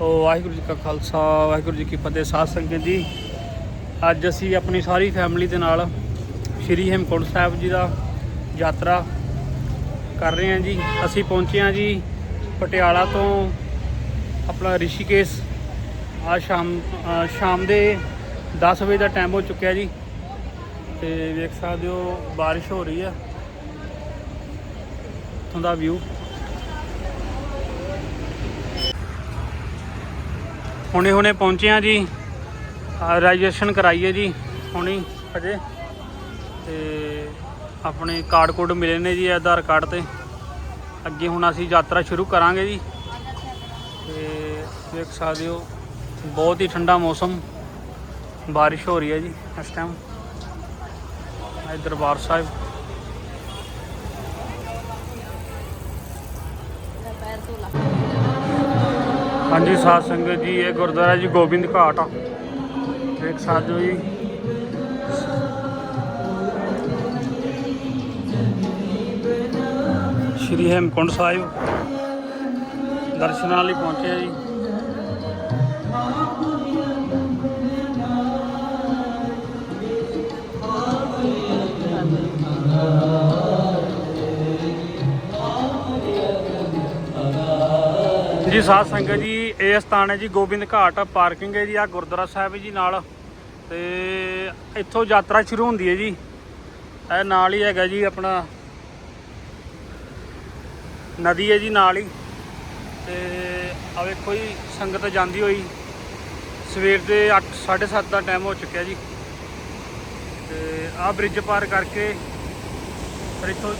ਉਹ ਵਾਹਿਗੁਰੂ ਜੀ ਕਾ ਖਾਲਸਾ, ਵਾਹਿਗੁਰੂ ਜੀ ਕੀ ਫਤਿਹ, ਸਾਧ ਸੰਗਤ ਜੀ। ਅੱਜ ਅਸੀਂ ਆਪਣੀ ਸਾਰੀ ਫੈਮਿਲੀ ਦੇ ਨਾਲ ਸ਼੍ਰੀ ਹੇਮਕੁੰਟ ਸਾਹਿਬ ਜੀ ਦਾ ਯਾਤਰਾ ਕਰ ਰਹੇ ਹਾਂ ਜੀ। ਅਸੀਂ ਪਹੁੰਚੇ ਹਾਂ ਜੀ ਪਟਿਆਲਾ ਤੋਂ ਆਪਣਾ ਰਿਸ਼ੀਕੇਸ਼। ਆ ਸ਼ਾਮ ਸ਼ਾਮ ਦੇ 10 ਵਜੇ ਦਾ ਟਾਈਮ ਹੋ ਚੁੱਕਿਆ ਜੀ। ਤੇ ਵੇਖ ਸਕਦੇ ਹੋ, ਬਾਰਿਸ਼ ਹੋ ਰਹੀ ਆ। ਉੱਥੋਂ ਦਾ ਵਿਊ ਹੁਣੇ ਹੁਣੇ ਪਹੁੰਚੇ ਆ ਜੀ। ਰਜਿਸਟ੍ਰੇਸ਼ਨ ਕਰਾਈਏ ਜੀ, ਹੁਣੀ ਅਜੇ। ਤੇ ਆਪਣੇ ਕਾਰਡ ਕੋਡ ਮਿਲੇ ਨੇ ਜੀ ਆਧਾਰ ਕਾਰਡ ਤੇ। ਅੱਗੇ ਹੁਣ ਅਸੀਂ ਯਾਤਰਾ ਸ਼ੁਰੂ ਕਰਾਂਗੇ ਜੀ। ਤੇ ਦੇਖ ਸਕਦੇ ਹੋ, ਬਹੁਤ ਹੀ ਠੰਡਾ ਮੌਸਮ। ਬਾਰਿਸ਼ ਹੋ ਰਹੀ ਹੈ ਜੀ ਇਸ ਟਾਈਮ ਇਹ ਦਰਬਾਰ ਸਾਹਿਬ। ਹਾਂਜੀ, ਸਾਧ ਸੰਗਤ ਜੀ, ਇਹ ਗੁਰਦੁਆਰਾ ਜੀ ਗੋਬਿੰਦ ਘਾਟ ਆ। ਦੇਖ ਸਕਦੇ ਹੋ ਜੀ। ਸ਼੍ਰੀ ਹੇਮਕੁੰਟ ਸਾਹਿਬ। ਦਰਸ਼ਨਾਂ ਲਈ ਪਹੁੰਚੇ ਆ ਜੀ। ਜੀ ਸਾਧ ਸੰਗਤ ਜੀ, ਇਹ ਸਥਾਨ ਹੈ ਜੀ ਗੋਬਿੰਦ ਘਾਟ, ਪਾਰਕਿੰਗ ਹੈ ਜੀ ਆ ਗੁਰਦੁਆਰਾ ਸਾਹਿਬ ਜੀ ਨਾਲ। ਤੇ ਇੱਥੋਂ ਯਾਤਰਾ ਸ਼ੁਰੂ ਹੁੰਦੀ ਹੈ ਜੀ। ਇਹ ਨਾਲ ਹੀ ਹੈਗਾ ਜੀ ਆਪਣਾ, ਨਦੀ ਹੈ ਜੀ ਨਾਲ ਹੀ। ਤੇ ਆ ਵੇਖੋ ਜੀ, ਸੰਗਤ ਜਾਂਦੀ ਹੋਈ। ਸਵੇਰ ਦੇ 8 7:30 ਦਾ ਟਾਈਮ ਹੋ ਚੁੱਕਿਆ ਜੀ। ਤੇ ਆ ਬ੍ਰਿਜ ਪਾਰ ਕਰਕੇ ਫਿਰ ਇੱਥੋਂ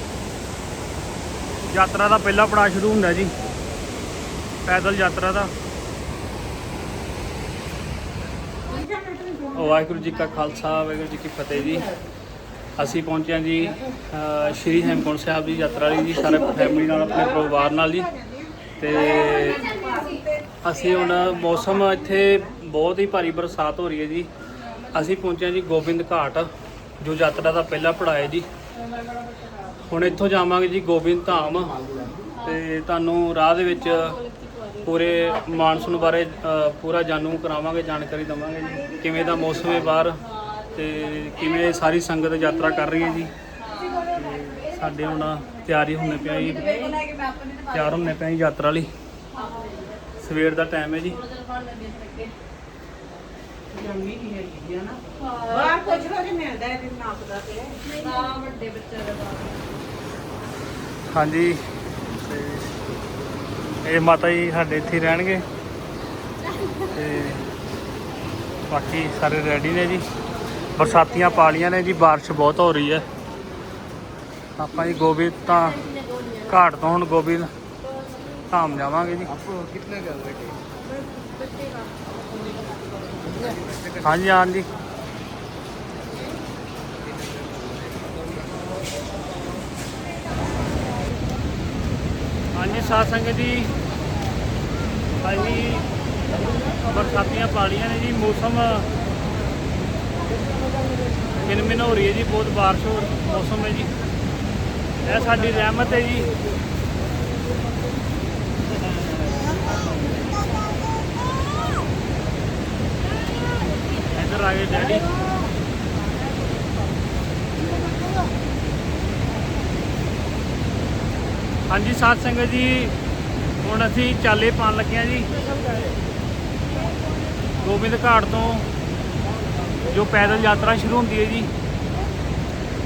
ਯਾਤਰਾ ਦਾ ਪਹਿਲਾ ਪੜਾਅ ਸ਼ੁਰੂ ਹੁੰਦਾ ਜੀ। ਪੈਦਲ ਯਾਤਰਾ ਦਾ। ਵਾਹਿਗੁਰੂ ਜੀ ਕਾ ਖਾਲਸਾ, ਵਾਹਿਗੁਰੂ ਜੀ ਕੀ ਫਤਿਹ ਜੀ। ਅਸੀਂ ਪਹੁੰਚਿਆ ਜੀ ਸ਼੍ਰੀ ਹੇਮਕੁੰਟ ਸਾਹਿਬ ਦੀ ਯਾਤਰਾ ਲਈ ਜੀ, ਸਾਰੇ ਫੈਮਿਲੀ ਨਾਲ, ਆਪਣੇ ਪਰਿਵਾਰ ਨਾਲ ਜੀ। ਤੇ ਅਸੀਂ ਹੁਣ ਮੌਸਮ ਇੱਥੇ ਬਹੁਤ ਹੀ ਭਾਰੀ ਬਰਸਾਤ ਹੋ ਰਹੀ ਹੈ ਜੀ। ਅਸੀਂ ਪਹੁੰਚਿਆ ਜੀ ਗੋਬਿੰਦ ਘਾਟ, ਜੋ ਯਾਤਰਾ ਦਾ ਪਹਿਲਾ ਪੜਾਅ ਹੈ ਜੀ। ਹੁਣ ਇੱਥੋਂ ਜਾਵਾਂਗੇ ਜੀ ਗੋਬਿੰਦ ਧਾਮ। ਤੇ ਤੁਹਾਨੂੰ ਰਾਹ ਦੇ ਵਿੱਚ ਪੂਰੇ ਮਾਨਸੂਨ ਬਾਰੇ ਅ, ਪੂਰਾ ਜਾਣੂ ਕਰਾਵਾਂਗੇ ਜਾਣਕਾਰੀ ਦਵਾਂਗੇ ਜੀ। ਕਿਵੇਂ ਦਾ ਮੌਸਮ ਹੈ ਬਾਹਰ ਤੇ ਕਿਵੇਂ ਸਾਰੀ ਸੰਗਤ ਯਾਤਰਾ ਕਰ ਰਹੀ ਹੈ ਜੀ। ਤੇ ਸਾਡੇ ਹੁਣ ਤਿਆਰੀ ਹੁੰਨੇ ਪਿਆ ਜੀ। ਤਿਆਰ ਹੁੰਨੇ ਪਿਆ ਜੀ ਯਾਤਰਾ ਲਈ। ਸਵੇਰ ਦਾ ਟਾਈਮ ਹੈ ਜੀ। ਬਾਹਰ ਪੁੱਛ ਲੋ ਜੇ ਮਿਲਦਾ ਹੈ ਤੇ। ਨਾਪਦਾ ਤੇ ਹਾਂਜੀ। ਤੇ ਇਹ ਮਾਤਾ ਜੀ ਸਾਡੇ ਇੱਥੇ ਰਹਿਣਗੇ। ਤੇ ਬਾਕੀ ਸਾਰੇ ਰੈਡੀ ਨੇ ਜੀ। ਬਰਸਾਤੀਆਂ ਪਾਲੀਆਂ ਨੇ ਜੀ بارش ਬਹੁਤ ਹੋ ਰਹੀ ਹੈ। ਆਪਾਂ ਜੀ ਗੋਬਿੰਦ ਤਾਂ ਘਾਟ ਤੋਂ ਹੁਣ ਗੋਬਿੰਦ ਧਾਮ ਜਾਵਾਂਗੇ ਜੀ। ਆਪਕੋ ਕਿੰਨੇ ਗੱਲ ਬੈਠੇ? ਹਾਂਜੀ ਹਾਂਜੀ। ਹਾਂਜੀ, ਸਾਧ ਸੰਗਤ ਜੀ। ਅਸੀਂ ਬਰਸਾਤੀਆਂ ਪਾਲੀਆਂ ਨੇ ਜੀ, ਮੌਸਮ ਮਿਨ ਹੋ ਰਹੀ ਹੈ ਜੀ, ਬਹੁਤ ਬਾਰਿਸ਼ ਹੋ ਮੌਸਮ ਹੈ ਜੀ। ਇਹ ਸਾਡੀ ਰਹਿਮਤ ਹੈ ਜੀ। ਇੱਧਰ ਆ ਗਏ ਡੈਡੀ। ਹਾਂਜੀ, ਸਾਧ ਸੰਗਤ ਜੀ, ਹੁਣ ਅਸੀਂ ਚਾਲੇ ਪਾਣ ਲੱਗੇ ਹਾਂ ਜੀ। ਗੋਬਿੰਦ ਘਾਟ ਤੋਂ ਜੋ ਪੈਦਲ ਯਾਤਰਾ ਸ਼ੁਰੂ ਹੁੰਦੀ ਹੈ ਜੀ,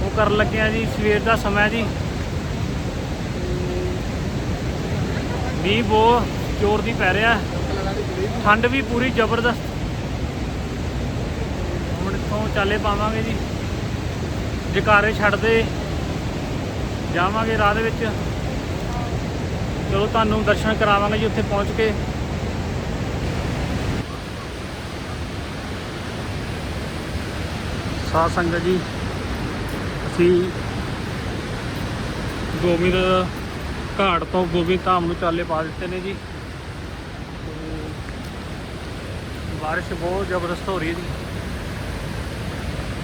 ਉਹ ਕਰਨ ਲੱਗੇ ਹਾਂ ਜੀ, ਸਵੇਰ ਦਾ ਸਮਾਂ ਜੀ। ਮੀਂਹ ਬਹੁਤ ਜ਼ੋਰ ਦੀ ਪੈ ਰਿਹਾ। ਠੰਡ ਵੀ ਪੂਰੀ ਜ਼ਬਰਦਸਤ। ਹੁਣ ਇੱਥੋਂ ਚਾਲੇ ਪਾਵਾਂਗੇ ਜੀ। ਜਕਾਰੇ ਛੱਡਦੇ ਜਾਵਾਂਗੇ ਰਾਹ ਦੇ ਵਿੱਚ। ਚਲੋ ਤੁਹਾਨੂੰ ਦਰਸ਼ਨ ਕਰਾਵਾਂਗੇ ਜੀ, ਉੱਥੇ ਪਹੁੰਚ ਕੇ। ਸਾਧ ਸੰਗਤ ਜੀ, ਅਸੀਂ ਗੋਬਿੰਦ ਘਾਟ ਤੋਂ ਗੋਬਿੰਦ ਧਾਮ ਨੂੰ ਚਾਲੇ ਪਾ ਦਿੱਤੇ ਨੇ ਜੀ। ਤੇ ਬਾਰਿਸ਼ ਬਹੁਤ ਜ਼ਬਰਦਸਤ ਹੋ ਰਹੀ ਹੈ ਜੀ।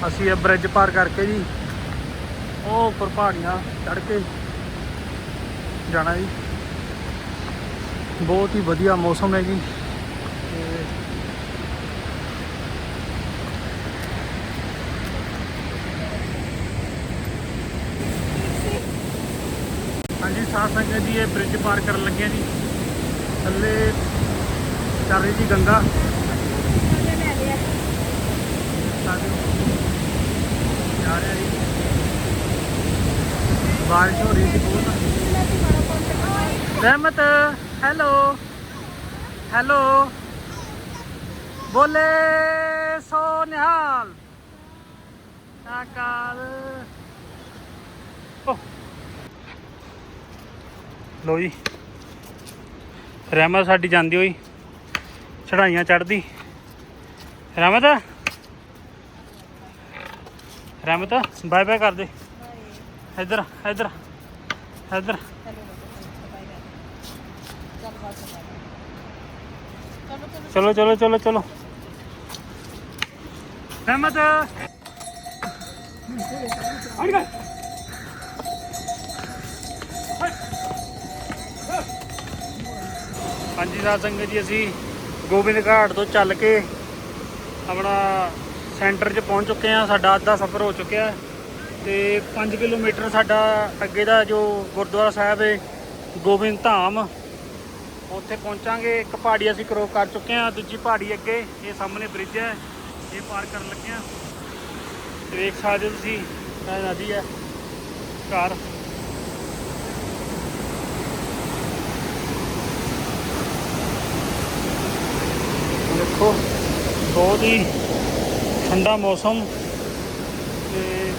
ਅਸੀਂ ਇਹ ਬ੍ਰਿਜ ਪਾਰ ਕਰਕੇ ਜੀ, ਉਹ ਉੱਪਰ ਪਹਾੜੀਆਂ ਚੜ੍ਹ ਕੇ ਜਾਣਾ ਜੀ। ਬਹੁਤ ਹੀ ਵਧੀਆ ਮੌਸਮ ਹੈ ਜੀ। ਹਾਂਜੀ ਸਾਧ ਸੰਗਤ ਜੀ, ਇਹ ਬ੍ਰਿਜ ਪਾਰ ਕਰਨ ਲੱਗੇ ਜੀ। ਥੱਲੇ ਚੱਲ ਰਹੀ ਜੀ ਗੰਗਾ। ਬਾਰਿਸ਼ ਹੋ ਰਹੀ ਸੀ ਬਹੁਤ। ਰਹਿਮਤ। ਹੈਲੋ। ਹੈਲੋ। ਬੋਲੇ ਸੋ ਨਿਹਾਲ ਅਕਾਲ। ਓ। ਲੋ ਜੀ। ਰਹਿਮਤ ਸਾਡੀ ਜਾਂਦੀ ਹੋਈ। ਚੜਾਈਆਂ ਚੜਦੀ। ਰਹਿਮਤ ਰਹਿਮਤ ਬਾਏ ਬਾਏ। ਕਰ ਦੇ ਇੱਧਰ ਇੱਧਰ। ਇੱਧਰ ਚਲੋ ਚਲੋ ਚਲੋ ਚਲੋ। ਰਹਿਮਤ। ਆਈ ਗਏ ਹਾਂਜੀ ਸਾਧ ਸੰਗਤ ਜੀ, ਅਸੀਂ ਗੋਬਿੰਦ ਘਾਟ ਤੋਂ ਚੱਲ ਕੇ ਆਪਣਾ ਸੈਂਟਰ 'ਚ ਪਹੁੰਚ ਚੁੱਕੇ ਹਾਂ। ਸਾਡਾ ਅੱਧਾ ਸਫ਼ਰ ਹੋ ਚੁੱਕਿਆ ਹੈ ਤੇ 5 ਕਿਲੋਮੀਟਰ ਸਾਡਾ ਅੱਗੇ ਦਾ ਜੋ ਗੁਰਦੁਆਰਾ ਸਾਹਿਬ ਹੈ, ਗੋਬਿੰਦ ਧਾਮ ਉੱਥੇ ਪਹੁੰਚਾਂਗੇ। ਇੱਕ ਪਹਾੜੀ ਅਸੀਂ ਕਰੋ ਕਰ ਚੁੱਕੇ ਹਾਂ। ਦੂਜੀ ਪਹਾੜੀ ਅੱਗੇ, ਇਹ ਸਾਹਮਣੇ ਬ੍ਰਿਜ ਹੈ। ਇਹ ਪਾਰ ਕਰਨ ਲੱਗੇ ਹਾਂ। ਤੇ ਵੇਖ ਸਕਦੇ ਹੋ ਤੁਸੀਂ, ਇਹ ਨਦੀ ਹੈ, ਘਰ। ਦੇਖੋ, ਬਹੁਤ ਹੀ ਠੰਡਾ ਮੌਸਮ ਤੇ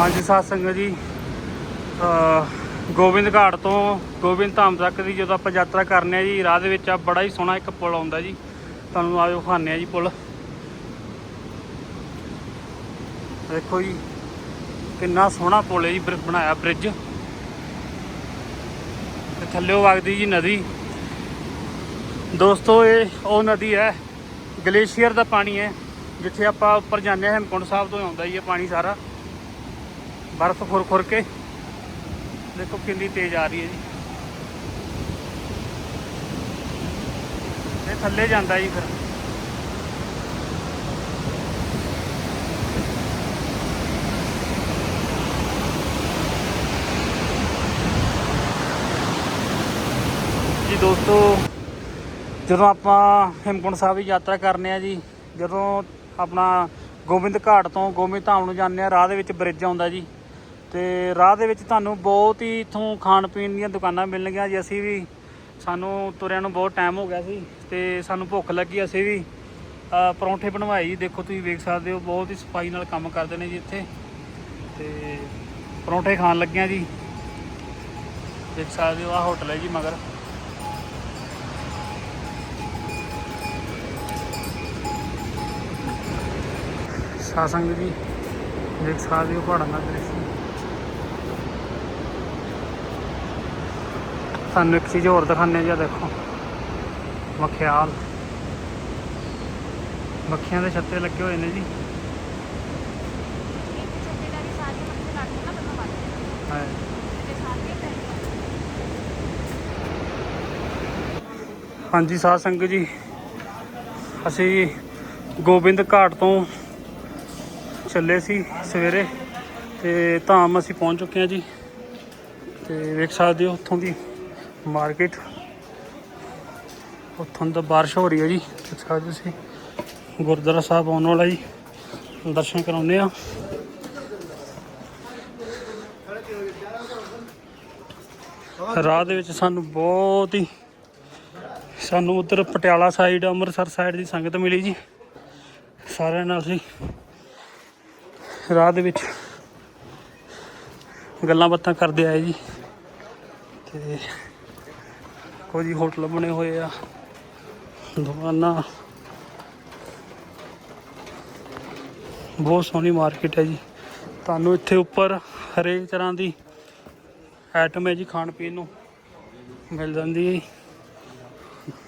ਹਾਂਜੀ ਸਾਧ ਸੰਗਤ ਜੀ। ਗੋਬਿੰਦ ਘਾਟ ਤੋਂ ਗੋਬਿੰਦ ਧਾਮ ਤੱਕ ਦੀ ਜਦੋਂ ਆਪਾਂ ਯਾਤਰਾ ਕਰਨੇ ਆ ਜੀ, ਰਾਹ ਦੇ ਵਿੱਚ ਆ ਬੜਾ ਹੀ ਸੋਹਣਾ ਇੱਕ ਪੁਲ ਆਉਂਦਾ ਜੀ। ਤੁਹਾਨੂੰ ਆਜੋ ਖਾਣੇ ਆ ਜੀ ਪੁਲ। ਦੇਖੋ ਜੀ, ਕਿੰਨਾ ਸੋਹਣਾ ਪੁਲ ਹੈ ਜੀ, ਬਰ- ਬਣਾਇਆ ਬ੍ਰਿਜ ਤੇ ਥੱਲੇੋਂ ਵਗਦੀ ਜੀ ਨਦੀ। ਦੋਸਤੋ, ਇਹ ਉਹ ਨਦੀ ਹੈ, ਗਲੇਸ਼ੀਅਰ ਦਾ ਪਾਣੀ ਹੈ, ਜਿੱਥੇ ਆਪਾਂ ਉੱਪਰ ਜਾਂਦੇ ਹਾਂ ਹੇਮਕੁੰਟ ਸਾਹਿਬ ਤੋਂ ਆਉਂਦਾ ਜੀ ਇਹ ਪਾਣੀ ਸਾਰਾ। ਬਰਫ਼ ਖੁਰ ਖੁਰ ਕੇ। ਦੇਖੋ ਕਿੰਨੀ ਤੇਜ਼ ਆ ਰਹੀ ਹੈ ਜੀ। ਇਹ ਥੱਲੇ ਜਾਂਦਾ ਜੀ ਫਿਰ। ਜੀ ਦੋਸਤੋ, ਜਦੋਂ ਆਪਾਂ ਹੇਮਕੁੰਟ ਸਾਹਿਬ ਦੀ ਯਾਤਰਾ ਕਰਨੇ ਆ ਜੀ, ਜਦੋਂ ਆਪਣਾ ਗੋਬਿੰਦ ਘਾਟ ਤੋਂ ਗੋਬਿੰਦ ਧਾਮ ਨੂੰ ਜਾਂਦੇ ਆ, ਰਾਹ ਦੇ ਵਿੱਚ ਬ੍ਰਿਜ ਆਉਂਦਾ ਜੀ। ਤੇ ਰਾਹ ਦੇ ਵਿੱਚ ਤੁਹਾਨੂੰ ਬਹੁਤ ਹੀ ਇਥੋਂ ਖਾਣ ਪੀਣ ਦੀਆਂ ਦੁਕਾਨਾਂ ਮਿਲਣਗੀਆਂ ਜੀ। ਅਸੀਂ ਵੀ ਸਾਨੂੰ ਤੁਰਿਆਂ ਨੂੰ ਬਹੁਤ ਟਾਈਮ ਹੋ ਗਿਆ ਸੀ ਤੇ ਸਾਨੂੰ ਭੁੱਖ ਲੱਗੀ। ਅਸੀਂ ਵੀ ਪਰੌਂਠੇ ਬਣਵਾਏ ਜੀ। ਦੇਖੋ ਤੁਸੀਂ ਵੇਖ ਸਕਦੇ ਹੋ, ਬਹੁਤ ਹੀ ਸਫ਼ਾਈ ਨਾਲ ਕੰਮ ਕਰਦੇ ਨੇ ਜੀ ਇੱਥੇ। ਤੇ ਪਰੌਂਠੇ ਖਾਣ ਲੱਗਿਆ ਜੀ। ਦੇਖ ਸਕਦੇ ਹੋ ਆ ਹੋਟਲ ਹੈ ਜੀ ਮਗਰ। ਸਾਸੰਗ ਜੀ ਦੇਖ ਸਕਦੇ ਹੋ ਪਹਾੜਾਂ ਦਾ ਦ੍ਰਿਸ਼। ਸਾਨੂੰ ਇੱਕ ਚੀਜ਼ ਹੋਰ ਦਿਖਾਣੇ ਜੀ, ਆਹ ਦੇਖੋ। ਮਖਿਆਲ ਮੱਖੀਆਂ ਦੇ ਛੱਤੇ ਲੱਗੇ ਹੋਏ ਨੇ ਜੀ। ਹਾਂਜੀ, ਸਾਧ ਸੰਗਤ ਜੀ। ਅਸੀਂ ਗੋਬਿੰਦ ਘਾਟ ਤੋਂ ਚੱਲੇ ਸੀ ਸਵੇਰੇ, ਤੇ ਧਾਮ ਅਸੀਂ ਪਹੁੰਚ ਚੁੱਕੇ ਹਾਂ ਜੀ। ਤੇ ਵੇਖ ਸਕਦੇ ਹੋ ਉੱਥੋਂ ਦੀ ਮਾਰਕੀਟ। ਉੱਥੋਂ ਤਾਂ ਬਾਰਿਸ਼ ਹੋ ਰਹੀ ਹੈ ਜੀ। ਦੇਖ ਸਕਦੇ ਤੁਸੀਂ ਗੁਰਦੁਆਰਾ ਸਾਹਿਬ ਆਉਣ ਵਾਲਾ ਜੀ। ਦਰਸ਼ਨ ਕਰਾਉਂਦੇ ਆ। ਰਾਹ ਦੇ ਵਿੱਚ ਸਾਨੂੰ ਬਹੁਤ ਹੀ ਸਾਨੂੰ ਉਧਰ ਪਟਿਆਲਾ ਸਾਈਡ ਅੰਮ੍ਰਿਤਸਰ ਸਾਈਡ ਦੀ ਸੰਗਤ ਮਿਲੀ ਜੀ। ਸਾਰਿਆਂ ਨਾਲ ਅਸੀਂ ਰਾਹ ਦੇ ਵਿੱਚ ਗੱਲਾਂ ਬਾਤਾਂ ਕਰਦੇ ਆਏ ਜੀ। ਤੇ ਕੁਝ ਹੋਟਲ ਬਣੇ ਹੋਏ ਆ। ਦੁਕਾਨਾਂ। ਬਹੁਤ ਸੋਹਣੀ ਮਾਰਕੀਟ ਹੈ ਜੀ। ਤੁਹਾਨੂੰ ਇੱਥੇ ਉੱਪਰ ਹਰੇਕ ਤਰ੍ਹਾਂ ਦੀ ਆਈਟਮ ਹੈ ਜੀ ਖਾਣ ਪੀਣ ਨੂੰ। ਮਿਲ ਜਾਂਦੀ ਹੈ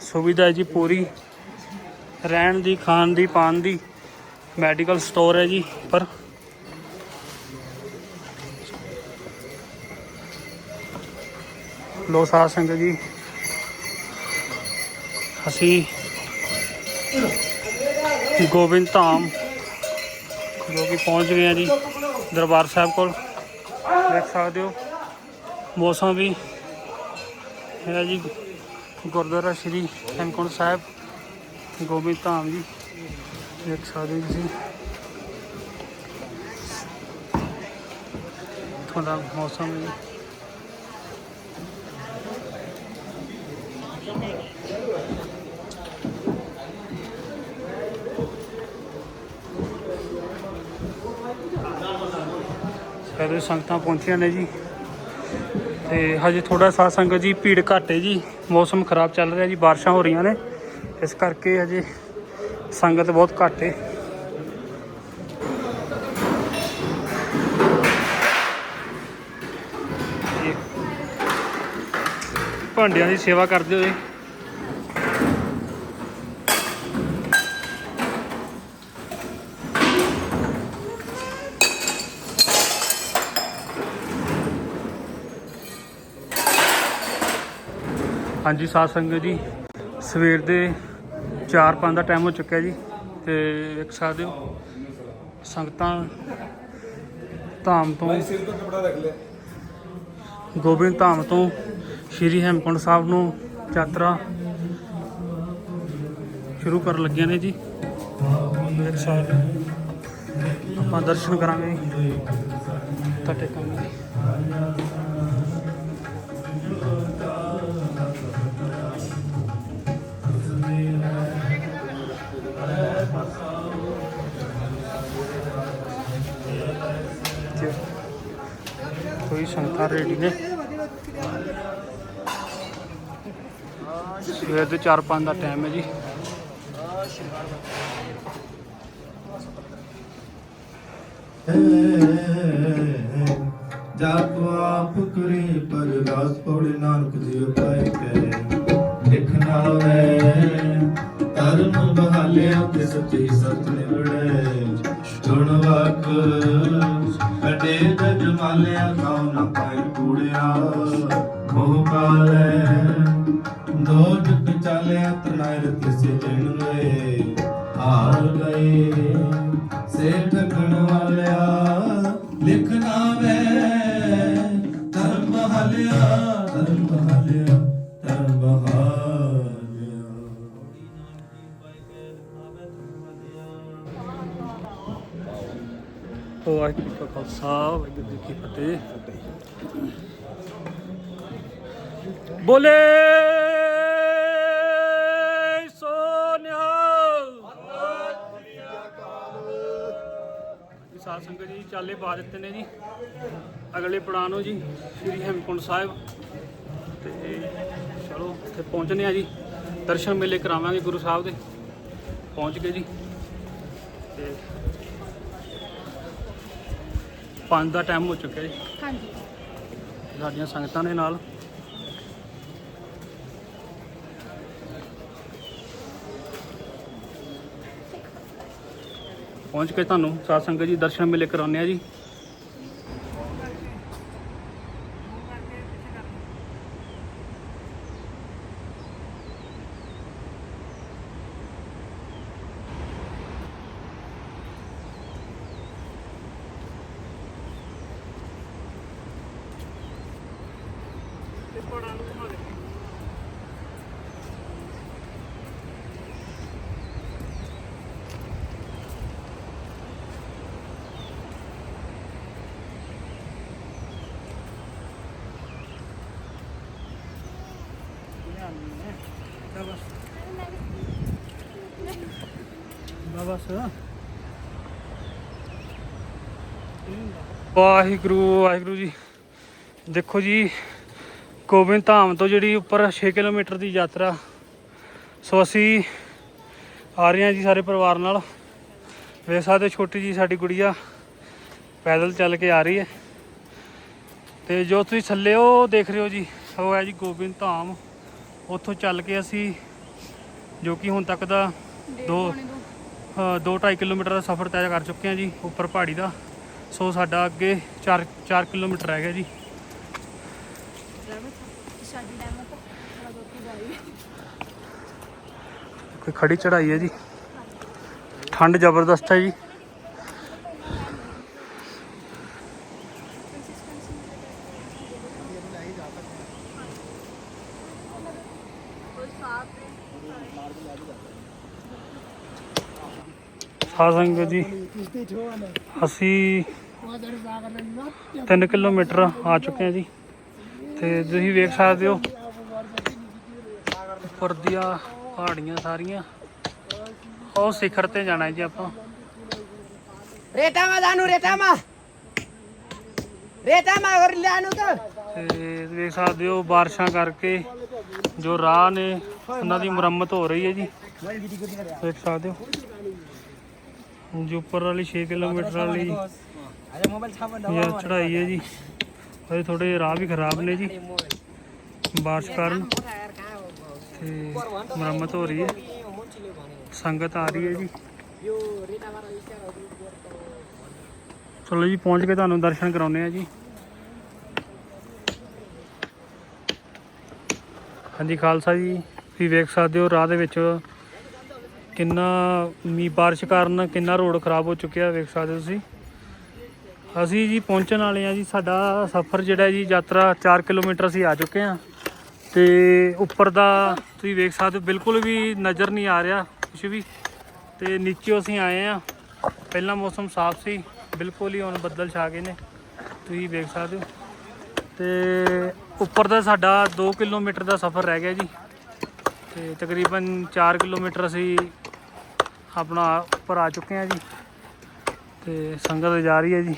ਸੁਵਿਧਾ ਹੈ ਜੀ ਪੂਰੀ। ਰਹਿਣ ਦੀ, ਖਾਣ ਦੀ, ਪਾਣ ਦੀ ਮੈਡੀਕਲ ਸਟੋਰ ਹੈ ਜੀ ਪਰ ਲੋ ਸਾਧ ਸੰਗਤ ਜੀ। ਅਸੀਂ ਗੋਬਿੰਦ ਧਾਮ ਜੋ ਕਿ ਪਹੁੰਚ ਗਏ ਆ ਜੀ, ਦਰਬਾਰ ਸਾਹਿਬ ਕੋਲ। ਦੇਖ ਸਕਦੇ ਹੋ, ਮੌਸਮ ਵੀ ਹੈ ਜੀ, ਗੁਰਦੁਆਰਾ ਸ਼੍ਰੀ ਹੇਮਕੁੰਟ ਸਾਹਿਬ, ਗੋਬਿੰਦ ਧਾਮ ਜੀ। ਦੇਖ ਸਕਦੇ ਹੋ ਤੁਸੀਂ। ਤੁਹਾਡਾ ਮੌਸਮ ਜੀ ਸਾਰੇ ਸੰਗਤਾਂ ਪਹੁੰਚੀਆਂ ਨੇ ਜੀ। ਤੇ ਹਜੇ ਥੋੜਾ ਸਾਧ ਸੰਗਤ ਜੀ ਭੀੜ ਘੱਟ ਹੈ ਜੀ, ਮੌਸਮ ਖਰਾਬ ਚੱਲ ਰਿਹਾ ਜੀ, ਬਾਰਿਸ਼ਾਂ ਹੋ ਰਹੀਆਂ ਨੇ। ਇਸ ਕਰਕੇ ਹਜੇ ਸੰਗਤ ਬਹੁਤ ਘੱਟ ਹੈ। ਭਾਂਡਿਆਂ ਦੀ ਸੇਵਾ ਕਰਦੇ ਹੋਏ ਹਾਂਜੀ ਸਾਧ ਸੰਗਤ ਜੀ। ਸਵੇਰ ਦੇ 4-5 ਦਾ ਟਾਈਮ ਹੋ ਚੁੱਕਿਆ ਜੀ ਤੇ ਵੇਖ ਸਕਦੇ ਹੋ ਸੰਗਤਾਂ ਧਾਮ ਤੋਂ ਤੋਂ ਗੋਬਿੰਦ ਧਾਮ ਤੋਂ ਸ਼੍ਰੀ ਹੇਮਕੁੰਟ ਸਾਹਿਬ ਨੂੰ ਯਾਤਰਾ ਸ਼ੁਰੂ ਕਰਨ ਲੱਗੀਆਂ ਨੇ ਜੀ। ਵੇਖ ਸਕਦੇ ਹੋ। ਆਪਾਂ ਦਰਸ਼ਨ ਕਰਾਂਗੇ ਮੱਥਾ ਟੇਕਾਂਗੇ ਸੰਗਤਾਂ ਰੈਡੀ ਨੇ। ਸਵੇਰ ਦੇ 4-5 ਦਾ ਟਾਈਮ ਹੈ ਜੀ। ਜਪ ਆਪ ਕਰੇ ਪਰਦਾਸ ਪੌੜੇ ਨਾਨਕ ਜੀ ਉਪਾਇ ਕੈ ਲਿਖਣਾ ਹੈ ਧਰਮ ਬਹਾਲਿਆ ਤੇ ਸੱਚੀ ਸਤ ਨਿਵੜੈ। ਸੁਣ ਵਾਕ ਅਡੇ ਜਗ ਮਾਲਿਆ ਕਉ ਨ ਪਾਇ ਕੂੜਿਆ। ਮੋਹ ਕਾਲੈ ਦੋ ਜਗ ਚਾਲਿਆ ਤਨਾਇ ਰਤਿ ਸੇ ਜਣ ਗਏ। ਹਾਰ ਗਏ। ਸੇਠ ਗਣ ਵਾਲਿਆ ਲਿਖਣਾ ਵੇ ਧਰਮ ਬਹਾਲਿਆ ਧਰਮ ਬਹਾਲਿਆ ਧਰਮ ਬਹਾਲਿਆ। ਵਾਹਿਗੁਰੂ। ਜੀ ਕਾ ਖਾਲਸਾ ਵਾਹਿਗੁਰੂ ਜੀ ਕੀ ਫਤਿਹ। ਬੋਲੇ ਸਾਧ ਸੰਗਤ ਜੀ, ਚਾਲੇ ਪਾ ਦਿੱਤੇ ਨੇ ਜੀ। ਅਗਲੇ ਪੜਾਅ ਨੂੰ ਜੀ, ਸ੍ਰੀ ਹੇਮਕੁੰਟ ਸਾਹਿਬ। ਤੇ ਚਲੋ ਉੱਥੇ ਪਹੁੰਚਨੇ ਆ ਜੀ। ਦਰਸ਼ਨ ਮੇਲੇ ਕਰਾਵਾਂਗੇ ਗੁਰੂ ਸਾਹਿਬ ਦੇ। ਪਹੁੰਚ ਗਏ ਜੀ। ਤੇ ਪੰਜ ਦਾ ਟਾਈਮ ਹੋ ਚੁੱਕਿਆ ਜੀ। ਹਾਂਜੀ। ਸਾਡੀਆਂ ਸੰਗਤਾਂ ਦੇ ਨਾਲ। ਪਹੁੰਚ ਕੇ ਤੁਹਾਨੂੰ ਸਾਧ ਸੰਗਤ ਜੀ ਦਰਸ਼ਨ ਮੇਲੇ ਕਰਾਉਂਦੇ ਆ ਜੀ। ਵਾਹਿਗੁਰੂ ਵਾਹਿਗੁਰੂ ਜੀ। ਦੇਖੋ ਜੀ, ਗੋਬਿੰਦ ਧਾਮ ਤੋਂ ਜਿਹੜੀ ਉੱਪਰ 6 ਕਿਲੋਮੀਟਰ ਦੀ ਯਾਤਰਾ, ਸੋ ਅਸੀਂ ਆ ਰਹੇ ਹਾਂ ਜੀ ਸਾਰੇ ਪਰਿਵਾਰ ਨਾਲ। ਵੇਖ ਸਕਦੇ ਛੋਟੀ ਜੀ ਸਾਡੀ ਗੁੜੀਆ ਪੈਦਲ ਚੱਲ ਕੇ ਆ ਰਹੀ ਹੈ। ਤੇ ਜੋ ਤੁਸੀਂ ਥੱਲੇ ਉਹ ਦੇਖ ਰਹੇ ਹੋ ਜੀ, ਉਹ ਹੈ ਜੀ ਗੋਬਿੰਦ ਧਾਮ। ਉੱਥੋਂ ਚੱਲ ਕੇ ਅਸੀਂ ਜੋ ਕਿ ਹੁਣ ਤੱਕ ਦਾ ਦੋ ਅ, ਦੋ। 2.5 ਕਿਲੋਮੀਟਰ ਦਾ ਸਫ਼ਰ ਤੈਅ ਕਰ ਚੁੱਕੇ ਹਾਂ ਜੀ ਉੱਪਰ ਪਹਾੜੀ ਦਾ। ਸੋ ਸਾਡਾ ਅੱਗੇ 4 4 ਕਿਲੋਮੀਟਰ ਰਹਿ ਗਿਆ ਜੀ। ਕੋਈ ਖੜੀ ਚੜਾਈ ਹੈ ਜੀ। ਠੰਡ ਜ਼ਬਰਦਸਤ ਹੈ ਜੀ। ਆ ਸੰਗਤ ਜੀ। ਅਸੀਂ 3 ਕਿਲੋਮੀਟਰ ਆ ਚੁੱਕੇ ਹਾਂ ਜੀ। ਤੇ ਤੁਸੀਂ ਵੇਖ ਸਕਦੇ ਹੋ ਉੱਪਰ ਪਹਾੜੀਆਂ ਸਾਰੀਆਂ। ਉਹ ਸਿਖਰ ਤੇ ਜਾਣਾ ਜੀ ਆਪਾਂ। ਰੇਤਾ ਮਾ ਦਾਨੂ ਰੇਤਾ ਮਾ ਰੇਤਾ ਮਾ ਹੋਰ ਲਿਆਨੂ ਤਾਂ। ਤੇ ਵੇਖ ਸਕਦੇ ਹੋ ਬਾਰਿਸ਼ਾਂ ਕਰਕੇ ਜੋ ਰਾਹ ਨੇ ਉਹਨਾਂ ਦੀ ਮੁਰੰਮਤ ਹੋ ਰਹੀ ਹੈ ਜੀ। ਵੇਖ ਸਕਦੇ ਹੋ। ਜੋ ਉੱਪਰ ਵਾਲੀ 6 ਕਿਲੋਮੀਟਰ ਵਾਲੀ। ਇਹ ਚੜਾਈ ਹੈ ਜੀ। ਇਹ ਥੋੜੇ ਰਾਹ ਵੀ ਖਰਾਬ ਨੇ ਜੀ। ਬਾਰਿਸ਼ ਕਾਰਨ। ਤੇ ਮੁਰੰਮਤ ਹੋ ਰਹੀ ਹੈ। ਸੰਗਤ ਆ ਰਹੀ ਹੈ ਜੀ। ਚਲੋ ਜੀ ਪਹੁੰਚ ਕੇ ਤੁਹਾਨੂੰ ਦਰਸ਼ਨ ਕਰਾਉਂਦੇ ਆ ਜੀ। ਹਾਂਜੀ ਖਾਲਸਾ ਜੀ ਤੁਸੀਂ ਵੇਖ ਸਕਦੇ ਹੋ ਰਾਹ ਦੇ ਵਿੱਚ ਕਿੰਨਾ ਮੀਂਹ ਬਾਰਿਸ਼ ਕਾਰਨ ਕਿੰਨਾ ਰੋਡ ਖਰਾਬ ਹੋ ਚੁੱਕਿਆ ਵੇਖ ਸਕਦੇ ਹੋ ਤੁਸੀਂ। ਅਸੀਂ ਜੀ ਪਹੁੰਚਣ ਵਾਲੇ ਆ ਜੀ, ਸਾਡਾ ਸਫ਼ਰ ਜਿਹੜਾ ਜੀ ਯਾਤਰਾ 4 ਕਿਲੋਮੀਟਰ ਅਸੀਂ ਆ ਚੁੱਕੇ ਆ ਤੇ ਉੱਪਰ ਦਾ ਤੁਸੀਂ ਵੇਖ ਸਕਦੇ ਹੋ, ਬਿਲਕੁਲ ਵੀ ਨਜ਼ਰ ਨਹੀਂ ਆ ਰਿਹਾ ਕੁਝ ਵੀ। ਤੇ ਨੀਚੇ ਅਸੀਂ ਆਏ ਆ ਪਹਿਲਾਂ ਮੌਸਮ ਸਾਫ਼ ਸੀ, ਬਿਲਕੁਲ ਹੀ ਹੁਣ ਬੱਦਲ ਛਾ ਗਏ ਨੇ। ਤੁਸੀਂ ਵੇਖ ਸਕਦੇ ਹੋ। ਤੇ ਉੱਪਰ ਦਾ ਸਾਡਾ 2 ਕਿਲੋਮੀਟਰ ਦਾ ਸਫ਼ਰ ਰਹਿ ਗਿਆ ਜੀ। ਤੇ ਤਕਰੀਬਨ 4 ਕਿਲੋਮੀਟਰ ਅਸੀਂ ਆਪਣਾ ਉੱਪਰ ਆ ਚੁੱਕੇ ਹਾਂ ਜੀ। ਤੇ ਸੰਗਤ ਜਾ ਰਹੀ ਹੈ ਜੀ।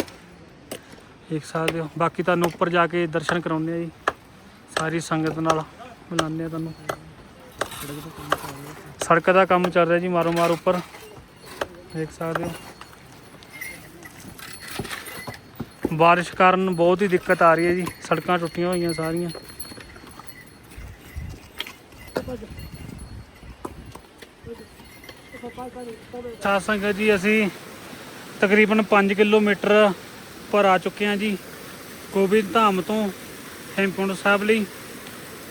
ਦੇਖ ਸਕਦੇ ਹੋ। ਬਾਕੀ ਤੁਹਾਨੂੰ ਉੱਪਰ ਜਾ ਕੇ ਦਰਸ਼ਨ ਕਰਾਉਂਦੇ ਆ ਜੀ। ਸਾਰੀ ਸੰਗਤ ਨਾਲ ਮਿਲਾਉਂਦੇ ਆ ਤੁਹਾਨੂੰ। ਸੜਕ ਦਾ ਕੰਮ ਚੱਲ ਰਿਹਾ ਜੀ ਮਾਰੋ ਮਾਰ ਉੱਪਰ। ਦੇਖ ਸਕਦੇ ਹੋ। ਬਾਰਿਸ਼ ਕਾਰਨ ਬਹੁਤ ਹੀ ਦਿੱਕਤ ਆ ਰਹੀ ਹੈ ਜੀ। ਸੜਕਾਂ ਟੁੱਟੀਆਂ ਹੋਈਆਂ ਸਾਰੀਆਂ। ਸਾਧ ਸੰਗਤ ਜੀ, ਅਸੀਂ ਤਕਰੀਬਨ 5 ਕਿਲੋਮੀਟਰ ਪਰ ਆ ਚੁੱਕੇ ਹਾਂ ਜੀ, ਗੋਬਿੰਦ ਧਾਮ ਤੋਂ ਹੇਮਕੁੰਡ ਸਾਹਿਬ ਲਈ।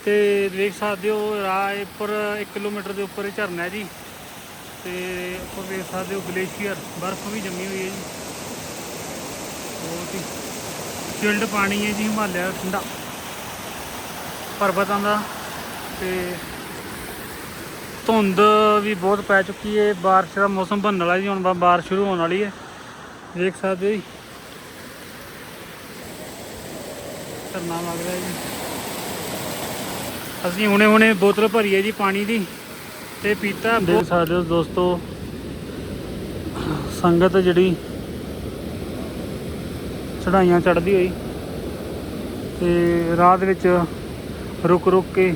ਤੇ ਦੇਖ ਸਕਦੇ ਹੋ, ਰਾਹ ਉੱਪਰ 1 ਕਿਲੋਮੀਟਰ ਦੇ ਉੱਪਰ ਝਰਨਾ ਹੈ ਜੀ। ਤੇ ਉੱਪਰ ਦੇਖ ਸਕਦੇ ਹੋ, ਗਲੇਸ਼ੀਅਰ, ਬਰਫ਼ ਵੀ ਜੰਮੀ ਹੋਈ ਹੈ ਜੀ। ਬਹੁਤ ਹੀ ਚਿਲਡ ਪਾਣੀ ਹੈ ਜੀ, ਹਿਮਾਲਿਆ ਠੰਡਾ ਪਰਬਤਾਂ ਦਾ। ਤੇ ਧੁੰਦ ਵੀ ਬਹੁਤ ਪੈ ਚੁੱਕੀ ਹੈ ਬਾਰਿਸ਼ ਦਾ ਮੌਸਮ ਬਣਨ ਵਾਲਾ ਜੀ, ਹੁਣ ਬਾ- ਬਾਰਿਸ਼ ਸ਼ੁਰੂ ਹੋਣ ਵਾਲੀ ਹੈ ਦੇਖ ਸਕਦੇ ਹੋ ਜੀ। ਧਰਨਾ ਲੱਗ ਰਿਹਾ ਜੀ। ਅਸੀਂ ਹੁਣੇ ਹੁਣੇ ਬੋਤਲ ਭਰੀ ਹੈ ਜੀ ਪਾਣੀ ਦੀ ਤੇ ਪੀਤਾ ਦੇਖ ਸਕਦੇ ਹੋ ਦੋਸਤੋ, ਸੰਗਤ ਜਿਹੜੀ ਚੜਾਈਆਂ ਚੜਦੀ ਹੋਈ ਤੇ ਰਾਹ ਦੇ ਵਿੱਚ ਰੁਕ ਰੁਕ ਕੇ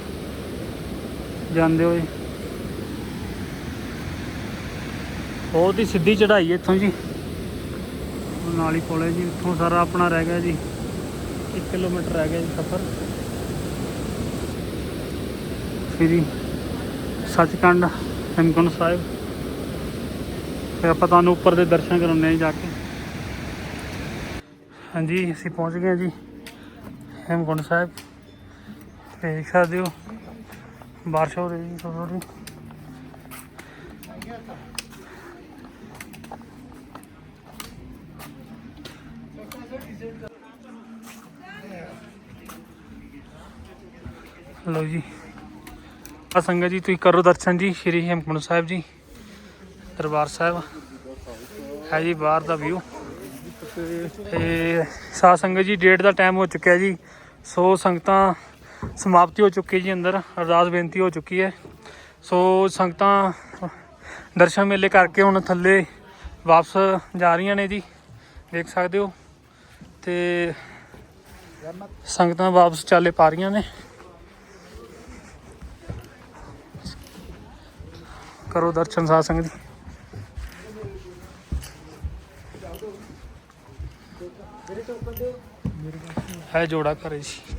ਜਾਂਦੇ ਹੋਏ ਬਹੁਤ ਹੀ ਸਿੱਧੀ ਚੜ੍ਹਾਈ ਹੈ ਇੱਥੋਂ ਜੀ। ਉਹ ਨਾਲ ਹੀ ਕੋਲੇ ਜੀ, ਇੱਥੋਂ ਸਾਰਾ ਆਪਣਾ ਰਹਿ ਗਿਆ ਜੀ। 1 ਕਿਲੋਮੀਟਰ ਰਹਿ ਗਿਆ ਜੀ ਸਫ਼ਰ। ਸ੍ਰੀ ਸੱਚਖੰਡ ਹੇਮਕੁੰਟ ਸਾਹਿਬ। ਫਿਰ ਆਪਾਂ ਤੁਹਾਨੂੰ ਉੱਪਰ ਦੇ ਦਰਸ਼ਨ ਕਰਾਉਂਦੇ ਹਾਂ ਜਾ ਕੇ। ਹਾਂਜੀ, ਅਸੀਂ ਪਹੁੰਚ ਗਏ ਹਾਂ ਜੀ ਹੇਮਕੁੰਟ ਸਾਹਿਬ। ਦੇਖ ਸਕਦੇ ਹੋ, ਬਾਰਿਸ਼ ਹੋ ਰਹੀ ਜੀ ਥੋੜੀ ਥੋੜੀ ਲਓ ਜੀ। ਆ ਸੰਗਤ ਜੀ, ਤੁਸੀਂ ਕਰੋ ਦਰਸ਼ਨ ਜੀ, ਸ਼੍ਰੀ ਹੇਮਕੁੰਟ ਸਾਹਿਬ ਜੀ, ਦਰਬਾਰ ਸਾਹਿਬ। ਹੈ ਜੀ, ਬਾਹਰ ਦਾ ਵਿਊ ਤੇ ਸਾਧ ਸੰਗਤ ਜੀ ਡੇਟ ਦਾ ਟਾਈਮ ਹੋ ਚੁੱਕਿਆ ਜੀ। ਸੋ ਸੰਗਤਾਂ ਸਮਾਪਤੀ ਹੋ ਚੁੱਕੀ ਜੀ ਅੰਦਰ, ਅਰਦਾਸ ਬੇਨਤੀ ਹੋ ਚੁੱਕੀ ਹੈ। ਸੋ ਸੰਗਤਾਂ ਦਰਸ਼ਨ ਮੇਲੇ ਕਰਕੇ ਹੁਣ ਥੱਲੇ ਵਾਪਸ ਜਾ ਰਹੀਆਂ ਨੇ ਜੀ, ਦੇਖ ਸਕਦੇ ਹੋ। ਤੇ ਸੰਗਤਾਂ ਵਾਪਸ ਚਾਲੇ ਪਾ ਰਹੀਆਂ ਨੇ। ਕਰੋ ਦਰਸ਼ਨ ਸਾਧ ਸੰਗਤ ਜੀ। ਹੈ ਜੋੜਾ ਘਰੇ ਜੀ।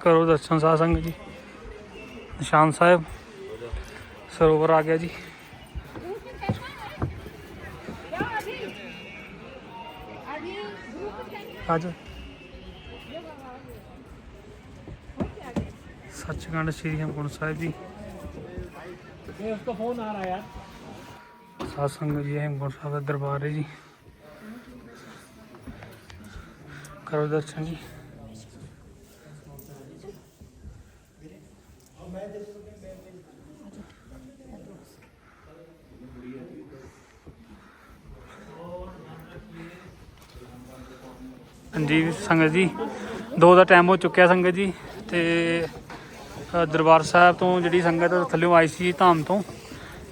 ਕਰੋ ਦਰਸ਼ਨ ਸਾਧ ਸੰਗਤ ਜੀ। ਨਿਸ਼ਾਨ ਸਾਹਿਬ, ਸਰੋਵਰ ਆ ਗਿਆ ਜੀ। ਅੱਜ। ਸੱਚਖੰਡ ਸ੍ਰੀ ਹਮਕੁੰਡ ਸਾਹਿਬ ਜੀ। ਇਹ ਉਸਕੋ ਫੋਨ ਆ ਰਹਾ ਯਾਰ ਸਾਸੰਗ ਜੀ ਹਮਕੁੰਡ ਸਾਹਿਬ ਦਾ ਦਰਬਾਰ ਹੈ ਜੀ। ਕਰੋ ਦਰਸ਼ਨ ਜੀ। ਹਾਂਜੀ, ਸੰਗਤ ਜੀ, ਦੋ ਦਾ ਟਾਈਮ ਹੋ ਚੁੱਕਿਆ ਸੰਗਤ ਜੀ, ਤੇ ਦਰਬਾਰ ਸਾਹਿਬ ਤੋਂ ਜਿਹੜੀ ਸੰਗਤ ਥੱਲਿਓਂ ਆਈ ਸੀ ਧਾਮ ਤੋਂ,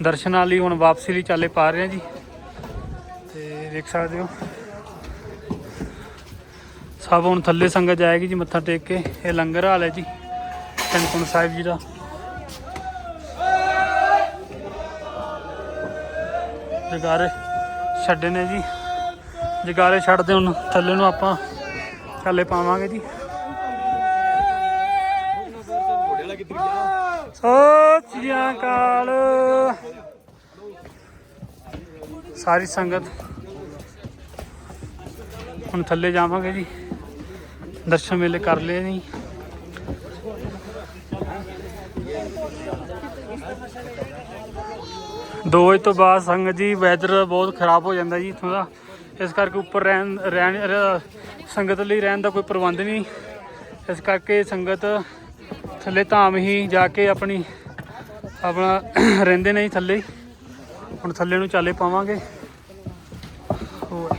ਦਰਸ਼ਨਾਂ ਲਈ ਹੁਣ ਵਾਪਸੀ ਲਈ ਚਾਲੇ ਪਾ ਰਹੇ ਹਾਂ ਜੀ। ਤੇ ਦੇਖ ਸਕਦੇ ਹੋ। ਸਭ ਹੁਣ ਥੱਲੇ ਸੰਗਤ ਜਾਏਗੀ ਜੀ ਮੱਥਾ ਟੇਕ ਕੇ, ਇਹ ਲੰਗਰ ਹਾਲ ਹੈ ਜੀ ਹੇਮਕੁੰਟ ਸਾਹਿਬ ਜੀ ਦਾ। ਜਗਾਰੇ ਛੱਡੇ ਨੇ ਜੀ। ਜਗਾਰੇ ਛੱਡਦੇ ਹੁਣ, ਥੱਲੇ ਨੂੰ ਆਪਾਂ ਥੱਲੇ ਪਾਵਾਂਗੇ ਜੀ। ਸਤਿ ਸ੍ਰੀ ਅਕਾਲ। ਸਾਰੀ ਸੰਗਤ ਹੁਣ ਥੱਲੇ ਜਾਵਾਂਗੇ ਜੀ। ਦਰਸ਼ਨ ਮੇਲੇ ਕਰ ਲਏ ਜੀ। ਦੋ ਵਜੇ ਤੋਂ ਬਾਅਦ ਸੰਗਤ ਜੀ ਵੈਦਰ ਬਹੁਤ ਖਰਾਬ ਹੋ ਜਾਂਦਾ ਜੀ ਇੱਥੋਂ ਦਾ। ਇਸ ਕਰਕੇ ਉੱਪਰ ਰਹਿਣ ਰਹਿਣ ਸੰਗਤ ਲਈ ਰਹਿਣ ਦਾ ਕੋਈ ਪ੍ਰਬੰਧ ਨਹੀਂ। ਇਸ ਕਰਕੇ ਸੰਗਤ ਥੱਲੇ ਧਾਮ ਹੀ ਜਾ ਕੇ ਆਪਣੀ, ਆਪਣਾ ਰਹਿੰਦੇ ਨੇ ਥੱਲੇ। ਹੁਣ ਥੱਲੇ ਨੂੰ ਚਾਲੇ ਪਾਵਾਂਗੇ। ਹੋਰ।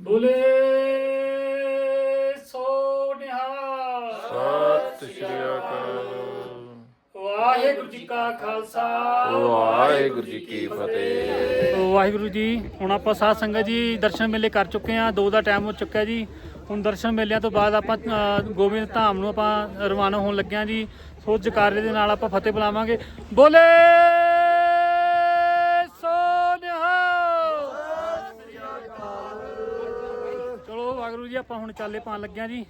ਬੋਲੇ ਸੋ ਨਿਹਾਲ। ਸਤਿ ਸ਼੍ਰੀ ਅਕਾਲ। ਵਾਹਿਗੁਰੂ ਜੀ ਕਾ ਖਾਲਸਾ। ਵਾਹਿਗੁਰੂ ਜੀ ਕੀ ਫਤਿਹ। ਵਾਹਿਗੁਰੂ ਜੀ ਹੁਣ ਆਪਾਂ ਸਾਧ ਸੰਗਤ ਜੀ ਦਰਸ਼ਨ ਮੇਲੇ ਕਰ ਚੁੱਕੇ ਹਾਂ। ਦੋ ਦਾ ਟਾਈਮ ਹੋ ਚੁੱਕਾ ਜੀ। ਹੁਣ ਦਰਸ਼ਨ ਮੇਲਿਆਂ ਤੋਂ ਬਾਅਦ ਆਪਾਂ ਅ, ਗੋਬਿੰਦ ਧਾਮ ਨੂੰ ਆਪਾਂ ਰਵਾਨਾ ਹੋਣ ਲੱਗੇ ਹਾਂ ਜੀ। ਸੋ ਜਕਾਰੇ ਦੇ ਨਾਲ ਆਪਾਂ ਫਤਿਹ ਬੁਲਾਵਾਂਗੇ। ਬੋਲੇ ਚਲੋ ਜੀ ਆਪਾਂ ਹੁਣ ਚਾਲੇ ਪਾਣ ਲੱਗਿਆ ਜੀ।